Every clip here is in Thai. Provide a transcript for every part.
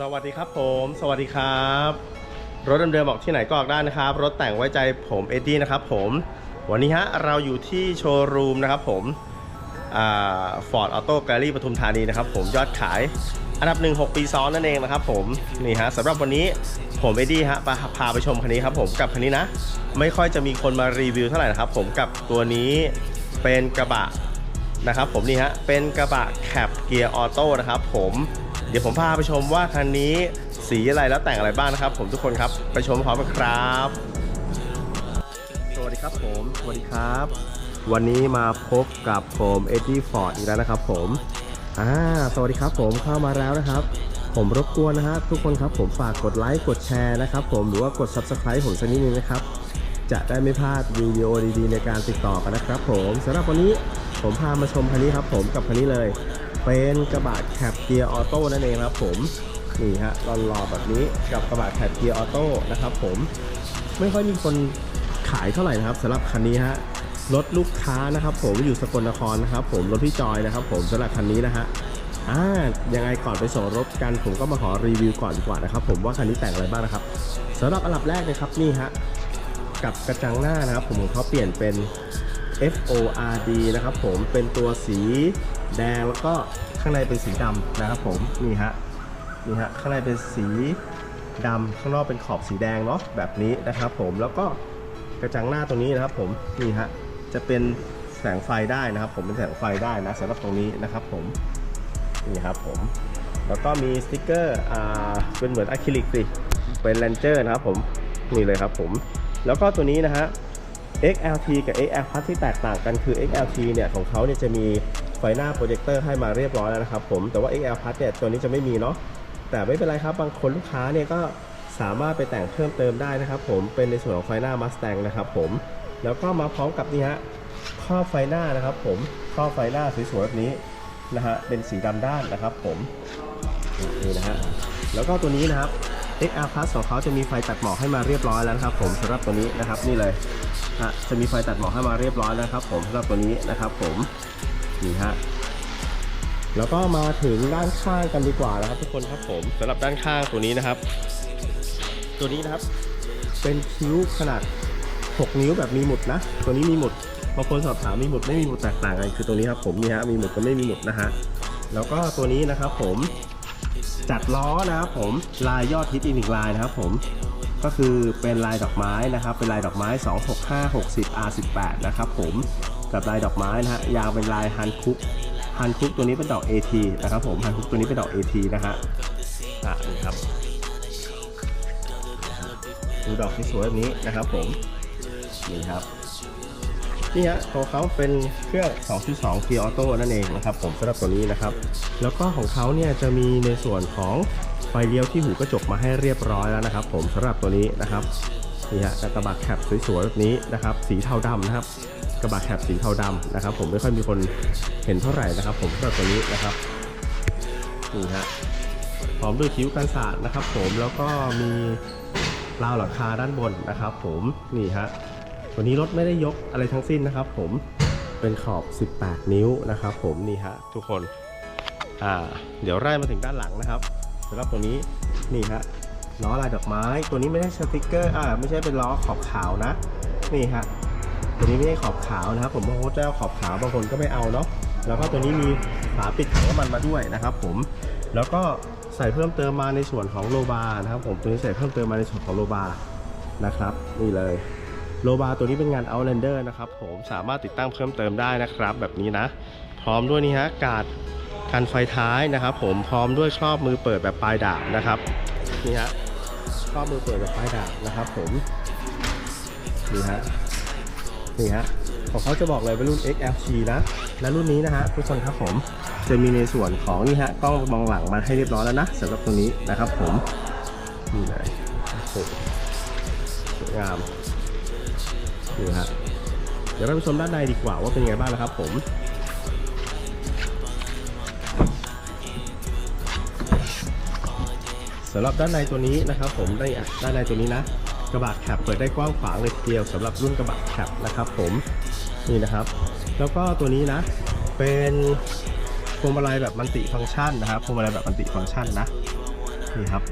สวัสดีครับผม สวัสดีครับ รถเดิมๆออกที่ไหนก็ออกได้นะครับ รถแต่งไว้ใจผมเอ็ดดี้นะครับผมวันนี้ฮะเราอยู่ที่โชว์รูมนะครับผมฟอร์ดออโต้แกลลี่ปทุมธานีนะครับผมยอดขายอันดับหนึ่งหกปีซ้อนนั่นเองนะครับผมนี่ฮะสำหรับวันนี้ผมเอ็ดดี้ฮะพาพาไปชมคันนี้ครับผมกับคันนี้นะ ไม่ค่อยจะมีคนมารีวิวเท่าไหร่นะครับผมกับตัวนี้เป็นกระบะนะครับผมนี่ฮะเป็นกระบะแคปเกียร์ออโต้นะครับผม ดี๋ยวผมพาไปชมว่าคันนี้สีอะไรแล้วแต่งอะไรบ้างนะครับ ผมทุกคนครับไปชมพร้อมกันครับสวัสดีครับผมสวัสดีครับ วันนี้มาพบกับผมเอ็ดดี้ฟอร์ดอีกแล้วนะครับ ผมอ่าสวัสดีครับผมเข้ามาแล้วนะครับ ผมรบกวนนะฮะทุกคนครับผมฝากกดไลค์กดแชร์นะครับ ผมหรือว่ากด Subscribe ผมสักนิดนึงนะครับจะได้ไม่พลาดวิดีโอดีๆในการติดต่อกันนะครับ ผมสำหรับวันนี้ผมพามาชมคันนี้ครับ ผมกับคันนี้เลย เป็นกระบะแคปเกียร์ออโต้นั่นเองครับผมนี่ฮะรอๆแบบนี้กับกระบะแคปเกียร์ออโต้นะครับผมไม่ค่อยมีคนขายเท่าไหร่นะครับสำหรับคันนี้ฮะรถลูกค้านะครับผมอยู่สกลนครนะครับผมรถพี่จอยนะครับผมสำหรับคันนี้นะฮะอ่ายังไงก่อนไปส่งรถกันผมก็มาขอรีวิวก่อนดีกว่านะครับผมว่าคันนี้แต่งอะไรบ้างนะครับสำหรับอันดับแรกเลยครับนี่ฮะกับกระจังหน้านะครับผมเขาเปลี่ยนเป็น FORD นะครับผมเป็นตัวสีแดงแล้วก็ข้างในเป็นสีดำนะครับผมนี่ฮะนี่ฮะข้างในเป็นสีดำข้างนอกเป็นขอบสีแดงเนาะแบบนี้นะครับผมแล้วก็กระจังหน้าตรงนี้นะครับผมนี่ฮะจะเป็นแสงไฟได้นะครับ ผมเป็นแสงไฟได้นะสำหรับตรงนี้นะครับผมนี่ครับผมแล้วก็มีสติกเกอร์อ่าเป็นเหมือนอะคริลิกสิเป็นแลนเจอร์นะครับผมนี่เลยครับผมแล้วก็ตัวนี้นะฮะ XLT กับ XL Plus ที่แตกต่างกันคือ XLT เนี่ยของเขาเนี่ยจะมี ไฟหน้าโปรเจคเตอร์ให้มาเรียบร้อยแล้วนะครับผมแต่ว่า XL Plus เนี่ยตัวนี้จะไม่มีเนาะแต่ไม่เป็นไรครับ บางคนลูกค้าเนี่ยก็สามารถไปแต่งเพิ่มเติมได้นะครับผมเป็นในส่วนของไฟหน้า Mustang นะครับผมแล้วก็มาพร้อมกับนี่ฮะครอบไฟหน้านะครับผมครอบไฟหน้าสวยๆแบบนี้นะฮะเป็นสีดำด้านนะครับผมนี่นะฮะแล้วก็ตัวนี้นะครับ XR Plus ของเขาจะมีไฟตัดหมอกให้มาเรียบร้อยแล้วนะครับผมสำหรับตัวนี้นะครับนี่เลยฮะจะมีไฟตัดหมอกให้มาเรียบร้อยแล้วครับผมสำหรับตัวนี้นะครับผม นี่ฮะแล้วก็มาถึงด้านข้างกันดีกว่านะครับ ทุกคนครับผมสำหรับด้านข้างตัวนี้นะครับ ตัวนี้นะครับ เป็นคิ้วขนาด 6 นิ้วแบบมีหมุดนะ ตัวนี้มีหมุดบางคนสอบถามมีหมุดไม่มีหมุดแตกต่างกันคือตัวนี้ครับผมนี่ฮะมีหมุดกับไม่มีหมุดนะฮะแล้วก็ตัวนี้นะครับผมจัดล้อนะครับผมลายยอดฮิตอีกหนึ่งลายนะครับผมก็คือเป็นลายดอกไม้นะครับ เป็นลายดอกไม้ 265 60 R18 นะครับผมกับลายดอกไม้นะฮะยาวเป็นลายฮันคุกฮันคุกตัวนี้เป็นดอก AT นะครับผมฮันคุกตัวนี้เป็นดอก AT นะฮะอะนี่ครับดูดอกที่สวยแบบนี้นะครับผมนี่ครับนี่ฮะตัวเขาเป็นเครื่อง 2.2เกียร์ออโต้นั่นเองนะครับผมสำหรับตัวนี้นะครับ แล้วก็ของเขาเนี่ยจะมีในส่วนของไฟเลี้ยวที่หูกระจกมาให้เรียบร้อยแล้วนะครับ ผมสำหรับตัวนี้นะครับนี่ฮะกระบะแคปสวยๆแบบนี้นะครับ สีเทาดำนะครับ กระบะแคปสีเทาดำนะครับ ผมไม่ค่อยมีคนเห็นเท่าไหร่นะครับ ผมสำหรับตัวนี้นะครับนี่ฮะพร้อมด้วยคิ้วกันสาดนะครับ ผมแล้วก็มีราวหลังคาด้านบนนะครับ ผมนี่ฮะวันนี้รถไม่ได้ยกอะไรทั้งสิ้นนะครับ ผมเป็นขอบ 18 นิ้วนะครับ ผมนี่ฮะทุกคนอ่าเดี๋ยวไล่มาถึงด้านหลังนะครับสำหรับตัวนี้นี่ฮะล้อลายดอกไม้ ตัวนี้ไม่ใช่สติกเกอร์อ่าไม่ใช่เป็นล้อขอบขาวนะ นี่ฮะ ตัวนี้ไม่ใช่ขอบขาวนะครับ ผมบางคนจะเอาขอบขาวบางคนก็ไม่เอาเนาะแล้วก็ตัวนี้มีฝาปิดถังน้ำมันมาด้วยนะครับผมแล้วก็ใส่เพิ่มเติมมาในส่วนของโลบาร์นะครับ ผมตัวนี้ใส่เพิ่มเติมมาในส่วนของโลบาร์นะครับนี่เลยโลบาตัวนี้เป็นงาน Outlander นะครับผมสามารถติดตั้งเพิ่มเติมได้นะครับ แบบนี้นะ พร้อมด้วยนี่ฮะกาดกันไฟท้ายนะครับ ผมพร้อมด้วยครอบมือเปิดแบบปลายดาบนะครับนี่ฮะครอบมือเปิดแบบปลายดาบนะครับ ผมนี่ฮะ นี่ฮะของเขาจะบอกเลยเป็นรุ่น XLT นะ และรุ่นนี้นะฮะทุกคนครับผมจะมีในส่วนของนี่ฮะกล้องมองหลังมาให้เรียบร้อยแล้วนะสำหรับตัวนี้นะครับผมนี่เลยโอ้โหสวยงามนี่ฮะเดี๋ยวเราไปชมด้านในดีกว่าว่าเป็นยังไงบ้างนะครับผมสำหรับด้านในตัวนี้นะครับผมได้ด้านในตัวนี้นะ กระบะแคปเปิดได้กว้างขวางเลยทีเดียวสำหรับรุ่นกระบะแคปนะครับผมนี่นะครับ แล้วก็ตัวนี้นะ เป็นพวงมาลัยแบบมันติฟังก์ชันนะครับพวงมาลัยแบบมันติฟังก์ชันนะนี่ครับ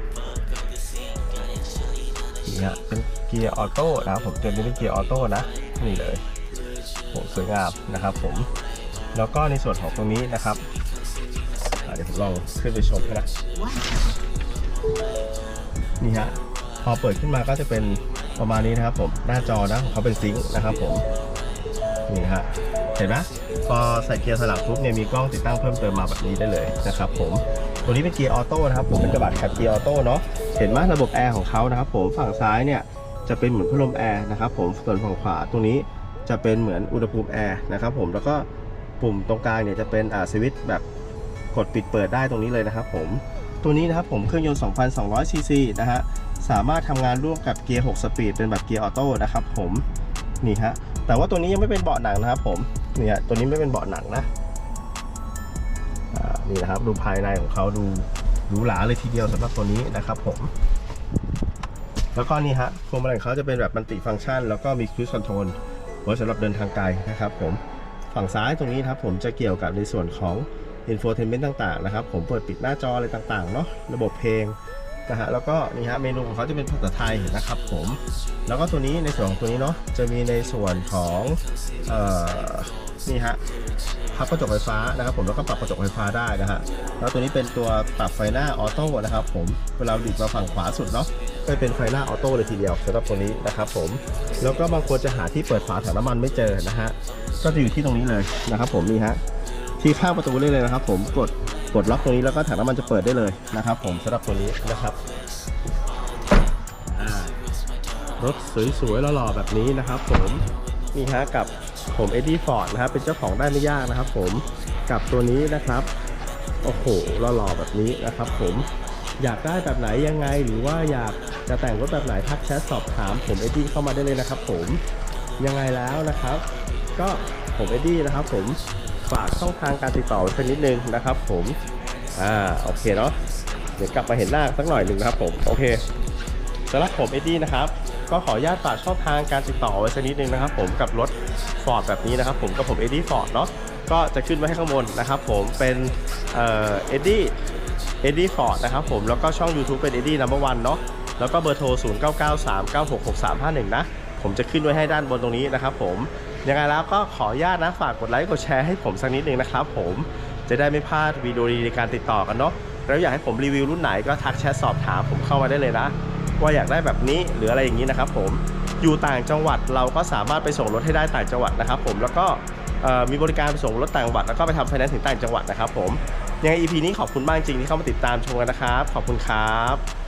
นี่ฮะเป็นเกียร์ออโต้นะครับผมตัวนี้เป็นเกียร์ออโต้นะนี่เลยโหสวยงามนะครับผมแล้วก็ในส่วนของตรงนี้นะครับเดี๋ยวผมลองขึ้นไปชมกันนะนี่ฮะ พอเปิดขึ้นมาก็จะเป็นประมาณนี้นะครับผมหน้าจอนะของเขาเป็นซิงค์นะครับผมนี่ฮะเห็นไหมพอใส่เกียร์สลับปุ๊บเนี่ยมีกล้องติดตั้งเพิ่มเติมมาแบบนี้ได้เลยนะครับผมตัวนี้เป็นเกียร์ออโต้นะครับผมเป็นกระบะขับเกียร์ออโต้เนาะเห็นไหมระบบแอร์ของเขานะครับผมฝั่งซ้ายเนี่ยจะเป็นเหมือนพัดลมแอร์นะครับผมส่วนฝั่งขวาตรงนี้จะเป็นเหมือนอุณหภูมิแอร์นะครับผมแล้วก็ปุ่มตรงกลางเนี่ยจะเป็นอ่าสวิตช์แบบกดปิดเปิดได้ตรงนี้เลยนะครับผมตัวนี้นะครับผมเครื่องยนต์ 2,200 ซีซีนะฮะ สามารถทำงานร่วมกับเกียร์ 6 สปีดเป็นแบบเกียร์ออโต้นะครับผมนี่ฮะแต่ว่าตัวนี้ยังไม่เป็นเบาะหนังนะครับผมนี่ฮะตัวนี้ไม่เป็นเบาะหนังนะนี่นะครับดูภายในของเขาดูหรูหราเลยทีเดียวสำหรับตัวนี้นะครับผม แล้วก็นี่ฮะพวงมาลัยของเขาจะเป็นแบบมัลติฟังก์ชัน แล้วก็มีครู i คอนโทรลไว้สำหรับเดินทางไกลนะครับผมฝั่งซ้ายตรงนี้ครับผมจะเกี่ยวกับในส่วนของอินโฟเทนเมนต์ต่างๆนะครับ ผมเปิดปิดหน้าจออะไรต่างๆเนาะระบบเพลง นะฮะแล้วก็นี่ฮะเมนูของเขาจะเป็นภาษาไทยนะครับผม แล้วก็ตัวนี้ในส่วนของตัวนี้เนาะจะมีในส่วนของเอ่อนี่ฮะพับกระจกไฟฟ้านะครับผมแล้วก็ปรับกระจกไฟฟ้าได้นะฮะแล้วตัวนี้เป็นตัวปรับไฟหน้าออโต้นะครับผมเวลาดิบมาฝั่งขวาสุดเนาะก็เป็นไฟหน้าออโต้เลยทีเดียวสำหรับตัวนี้นะครับผมแล้วก็บางคนจะหาที่เปิดฝาถังน้ำมันไม่เจอนะฮะก็จะอยู่ที่ตรงนี้เลยนะครับผมนี่ฮะที่ข้างประตูได้เลยนะครับผมกด กดล็อกตรงนี้แล้วก็ถังน้ำมันจะเปิดได้เลยนะครับ ผมสำหรับตัวนี้นะครับรถสวยๆหล่อๆแบบนี้นะครับ ผมนี่ฮะกับผมเอ็ดดี้ฟอร์ดนะครับเป็นเจ้าของได้ไม่ยากนะครับ ผมกับตัวนี้นะครับโอ้โหหล่อๆแบบนี้นะครับ ผมอยากได้แบบไหนยังไงหรือว่าอยากจะแต่งรถแบบไหนทักแชทสอบถาม ผมเอ็ดดี้เข้ามาได้เลยนะครับ ผมยังไงแล้วนะครับ ก็ผมเอ็ดดี้นะครับ ผม ฝากช่องทางการติดต่อไว้สักนิดนึงนะครับ ผมอ่าโอเคเนาะเดี๋ยวกลับมาเห็นหน้าสักหน่อยหนึ่งนะครับผมโอเคสำหรับผมเอ็ดดี้นะครับก็ขออนุญาตฝากช่องทางการติดต่อไว้สักนิดนึงนะครับ ผมกับรถฟอร์ดแบบนี้นะครับ ผมกับผมเอ็ดดี้ฟอร์ดเนาะก็จะขึ้นไว้ให้ข้างบนนะครับ ผมเป็นเอ่อเอ็ดดี้เอ็ดดี้ฟอร์ดนะครับผมแล้วก็ช่อง YouTube เป็นเอ็ดดี้นัมเบอร์วันเนาะแล้วก็เบอร์โทร 0 9 9 3 9 6 6 3 5 1 นะ ผมจะขึ้นไว้ให้ด้านบนตรงนี้นะครับผมยังไงแล้วก็ขออนุญาตนะฝากกดไลค์กดแชร์ให้ผมสักนิดนึงนะครับผมจะได้ไม่พลาดวิดีโอดีในการติดต่อกันเนาะแล้วอยากให้ผมรีวิวรุ่นไหนก็ทักแชทสอบถามผมเข้ามาได้เลยนะ ว่าอยากได้แบบนี้หรืออะไรอย่างนี้นะครับผมอยู่ต่างจังหวัดเราก็สามารถไปส่งรถให้ได้ต่างจังหวัดนะครับผมแล้วก็มีบริการไปส่งรถต่างจังหวัดแล้วก็ไปทำไฟแนนซ์ถึงต่างจังหวัดนะครับผมยังไง EP นี้ขอบคุณมากจริงที่เข้ามาติดตามชมกันนะครับ ขอบคุณครับ